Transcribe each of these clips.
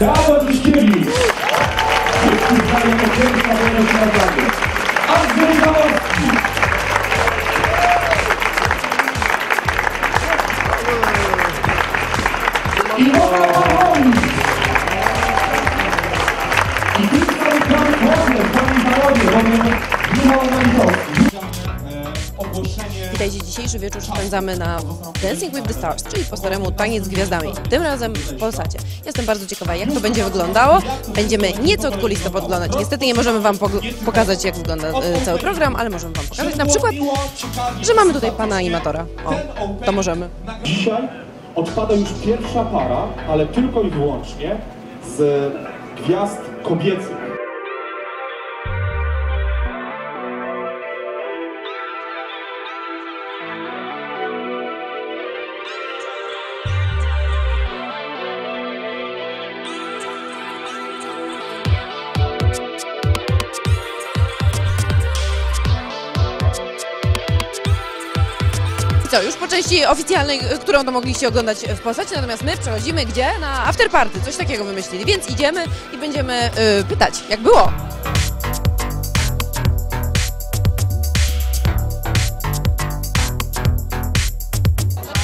Dawa Dziśkiewicz! Wszystkich. Iwona Pawłowicz! I tym samym bowiem Michał Witajcie, dzisiejszy wieczór spędzamy na Dancing with the Stars, czyli po staremu taniec z gwiazdami. Tym razem w Polsacie. Jestem bardzo ciekawa, jak to będzie wyglądało. Będziemy nieco od kulis to podglądać. Niestety nie możemy Wam pokazać, jak wygląda e, cały program, ale możemy Wam pokazać na przykład, że mamy tutaj pana animatora. O, to możemy. Dzisiaj odpada już pierwsza para, ale tylko i wyłącznie z gwiazd kobiecych. Co, już po części oficjalnej, e, którą to mogliście oglądać w Polsacie, natomiast my przechodzimy gdzie? Na after party, coś takiego wymyślili, więc idziemy i będziemy e, pytać, jak było.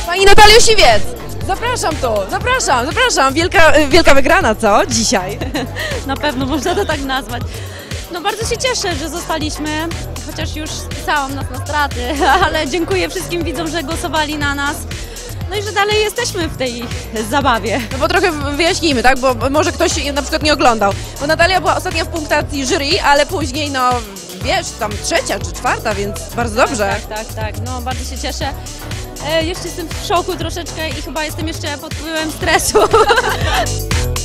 Pani Natalio Siwiec! Zapraszam tu, zapraszam, zapraszam. Wielka, e, wielka wygrana, co? Dzisiaj. Na pewno można to tak nazwać. No bardzo się cieszę, że zostaliśmy, chociaż już spisałam nas na straty, ale dziękuję wszystkim widzom, że głosowali na nas. No i że dalej jesteśmy w tej zabawie. No bo trochę wyjaśnijmy, tak? Bo może ktoś na przykład nie oglądał. Bo Natalia była ostatnia w punktacji jury, ale później, no wiesz, tam trzecia czy czwarta, więc bardzo dobrze. Tak, tak, tak. No bardzo się cieszę. E, jeszcze jestem w szoku troszeczkę i chyba jestem jeszcze pod wpływem stresu.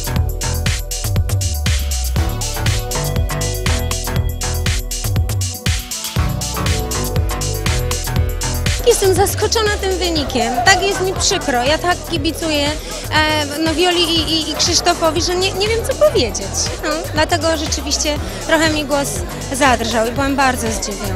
Jestem zaskoczona tym wynikiem. Tak jest mi przykro. Ja tak kibicuję e, no, Wioli i, i, i Krzysztofowi, że nie, nie wiem co powiedzieć. No, dlatego rzeczywiście trochę mi głos zadrżał i byłam bardzo zdziwiona.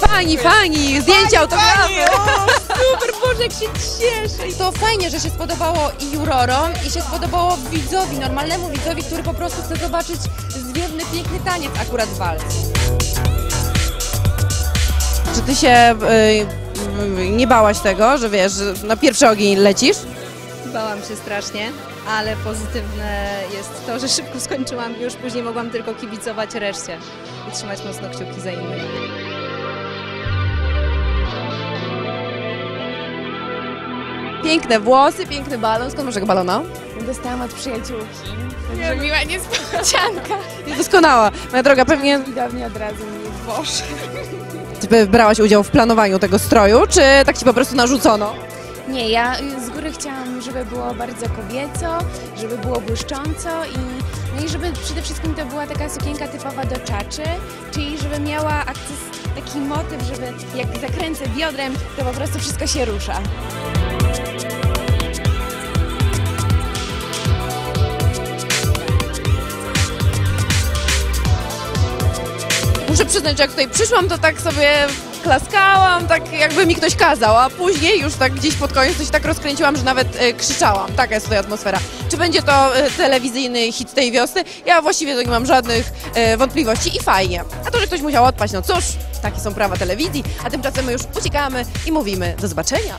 Fani, fani, zdjęcia, autografy. Super, Boże, jak się cieszę. To fajnie, że się spodobało i jurorom, i się spodobało widzowi, normalnemu widzowi, który po prostu chce zobaczyć zwiewny, piękny taniec, akurat walc. Czy ty się y, y, nie bałaś tego, że wiesz, że na pierwszy ogień lecisz? Bałam się strasznie, ale pozytywne jest to, że szybko skończyłam i już później mogłam tylko kibicować reszcie i trzymać mocno kciuki za innych. Piękne włosy, piękny balon. Skąd masz tego balona? Dostałam od przyjaciółki. Także miła niespodzianka. Jest doskonała. Moja droga, pewnie Widownie od razu mi włoż. ty brałaś udział w planowaniu tego stroju, czy tak ci po prostu narzucono? Nie, ja z góry chciałam, żeby było bardzo kobieco, żeby było błyszcząco i, no i żeby przede wszystkim to była taka sukienka typowa do czaczy, czyli żeby miała akces, taki motyw, żeby jak zakręcę biodrem, to po prostu wszystko się rusza. Muszę przyznać, że jak tutaj przyszłam, to tak sobie klaskałam, tak jakby mi ktoś kazał, a później już tak gdzieś pod koniec to się tak rozkręciłam, że nawet e, krzyczałam. Taka jest tutaj atmosfera. Czy będzie to e, telewizyjny hit tej wiosny? Ja właściwie to nie mam żadnych e, wątpliwości i fajnie. A to, że ktoś musiał odpaść, no cóż, takie są prawa telewizji, a tymczasem my już uciekamy i mówimy do zobaczenia.